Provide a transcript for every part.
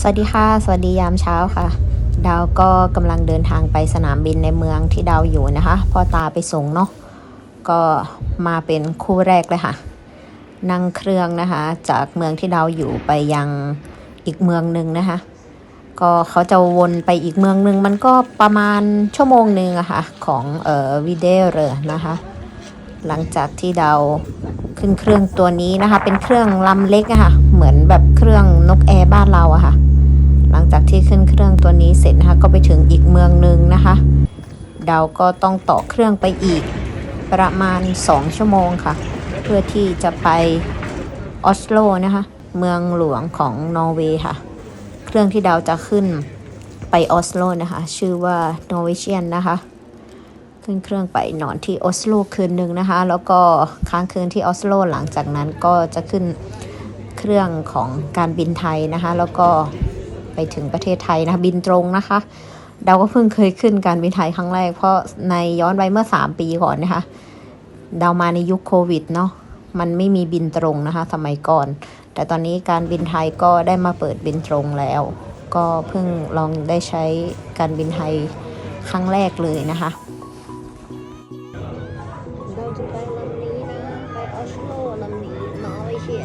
สวัสดีค่ะ สวัสดียามเช้าค่ะ ดาวก็กำลังเดินทางไปสนามบินในเมืองที่ดาวอยู่นะคะพ่อตาไปส่งเนาะก็มาเป็นคู่แรกเลยค่ะ นั่งเครื่องนะคะ จากเมืองที่ดาวอยู่ไปยังอีกเมืองหนึ่งนะคะ ก็เขาจะวนไปอีกเมืองหนึ่งมันก็ประมาณชั่วโมงหนึ่งอะค่ะ ของเอ่อวิเดเรนะคะ หลังจากที่ดาวขึ้นเครื่องตัวนี้นะคะ เป็นเครื่องลำเล็กอะค่ะ เหมือนแบบเครื่องนกแอร์บ้านเราอะค่ะ หลังจากที่ขึ้นเครื่องตัวนี้เสร็จนะคะ ก็ไปถึงอีกเมืองหนึ่งนะคะเดาก็ต้องต่อเครื่องไปอีกประมาณ 2 ชั่วโมงค่ะ เพื่อที่จะไปออสโลนะคะ เมืองหลวงของนอร์เวย์ค่ะ เครื่องที่ดาวจะขึ้นไปออสโลนะคะ ชื่อว่านอร์เวเชียนนะคะ ขึ้นเครื่องไปนอนที่ออสโลคืนหนึ่งนะคะ แล้วก็ค้างคืนที่ออสโลหลังจากนั้นก็จะขึ้น เครื่องของการบินไทยนะคะ แล้วก็ไปถึงประเทศไทยนะคะบินตรงนะคะ เราก็เพิ่งเคยขึ้นการบินไทยครั้งแรก เพราะในย้อนไปเมื่อ 3 ปีก่อนนะคะเดามาในยุคโควิดเนาะมันไม่มีบินตรงนะคะ สมัยก่อน แต่ตอนนี้การบินไทยก็ได้มาเปิดบินตรงแล้ว ก็เพิ่งลองได้ใช้การบินไทยครั้งแรกเลยนะคะเราจะไปลำนี้นะ ไปออสโลลำนี้นอร์เวเชีย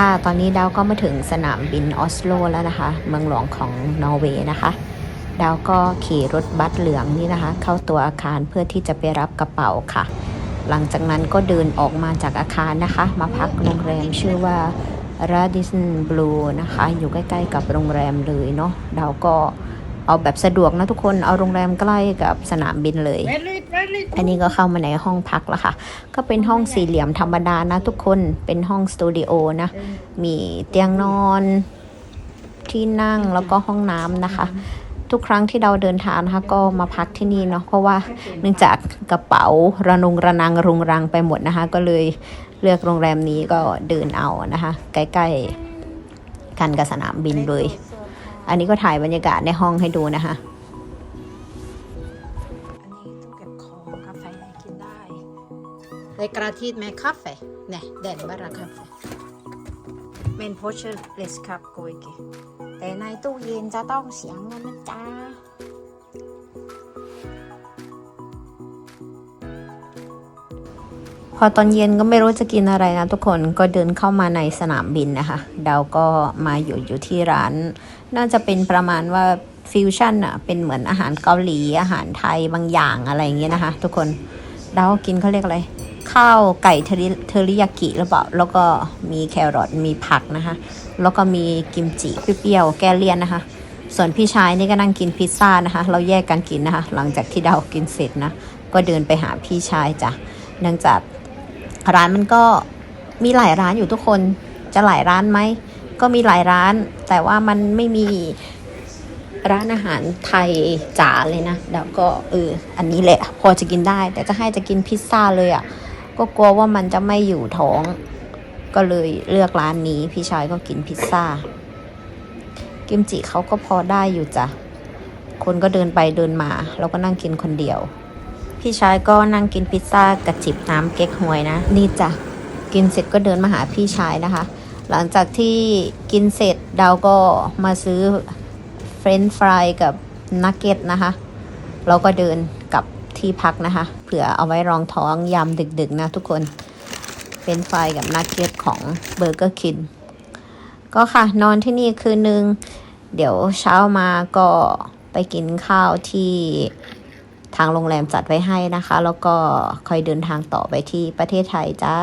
ค่ะ ตอนนี้ดาวก็มาถึงสนามบินออสโลแล้วนะคะ เมืองหลวงของนอร์เวย์นะคะดาวก็ขี่รถบัสเหลืองนี่นะคะ เข้าตัวอาคารเพื่อที่จะไปรับกระเป๋าค่ะ หลังจากนั้นก็เดินออกมาจากอาคารนะคะ มาพักโรงแรมชื่อว่า Radisson Blue นะคะ อยู่ใกล้ๆกับโรงแรมเลยเนาะดาวก็เอาแบบสะดวกนะทุกคนเอาโรงแรมใกล้กับสนามบินเลย อันนี้ก็เข้ามาในห้องพักแล้วค่ะ ก็เป็นห้องสี่เหลี่ยมธรรมดานะทุกคน เป็นห้องสตูดิโอนะ มีเตียงนอนที่นั่งแล้วก็ห้องน้ำนะคะ ทุกครั้งที่เราเดินทางนะคะ ก็มาพักที่นี่เนาะ เพราะว่าเนื่องจากกระเป๋าระนงระนังรุงรังไปหมดนะคะ ก็เลยเลือกโรงแรมนี้ก็เดินเอานะคะ ใกล้ๆกันกับสนามบินเลย อันนี้ก็ถ่ายบรรยากาศในห้องให้ดูนะคะ ในกระทิดแม่คาเฟ่เนี่ยแดนบาราคาเฟ่เมนโพชเชอร์เลสคับโกยกิแต่ในตู้เย็นจะต้องเสียงเงินนะจ๊ะพอตอนเย็นก็ไม่รู้จะกินอะไรนะทุกคนก็เดินเข้ามาในสนามบินนะคะดาวก็มาอยู่อยู่ที่ร้าน น่าจะเป็นประมาณว่าฟิวชั่นอะเป็นเหมือนอาหารเกาหลีอาหารไทยบางอย่างอะไรอย่างเงี้ยนะคะ ทุกคนดาวกินเขาเรียกอะไร ข้าวไก่เทริเทริยากิหรือเปล่าแล้วก็มีแครอทมีผักนะคะ แล้วก็มีกิมจิเปรี้ยวแก้เลี่ยนนะคะ ส่วนพี่ชายนี่ก็นั่งกินพิซซ่านะคะ เราแยกกันกินนะคะ หลังจากที่เดากินเสร็จนะ ก็เดินไปหาพี่ชายจ้ะเนื่องจากร้านมันก็มีหลายร้านอยู่ทุกคนจะหลายร้านไหมก็มีหลายร้าน แต่ว่ามันไม่มีร้านอาหารไทยจ๋าเลยนะเดี๋ยวก็เอออันนี้แหละ พอจะกินได้ แต่จะให้จะกินพิซซ่าเลยอะ่ะ ก็กลัวว่ามันจะไม่อยู่ท้อง ก็เลยเลือกร้านนี้ พี่ชายก็กินพิซซ่า กิมจิเขาก็พอได้อยู่จ้ะ คนก็เดินไปเดินมา เราก็นั่งกินคนเดียว พี่ชายก็นั่งกินพิซซ่ากับจิบน้ำเก๊กฮวยนะ นี่จ้ะ กินเสร็จก็เดินมาหาพี่ชายนะคะ หลังจากที่กินเสร็จดาวก็มาซื้อเฟรนช์ฟรายกับนักเก็ตนะคะ เราก็เดินกลับที่พักนะคะ เผื่อเอาไว้รองท้องยามดึกๆนะทุกคน เป็นไฟกับนักเก็ตของเบอร์เกอร์คินก็ค่ะนอนที่นี่คืนนึง เดี๋ยวเช้ามาก็ไปกินข้าวที่ทางโรงแรมจัดไว้ให้นะคะ แล้วก็ค่อยเดินทางต่อไปที่ประเทศไทยจ้า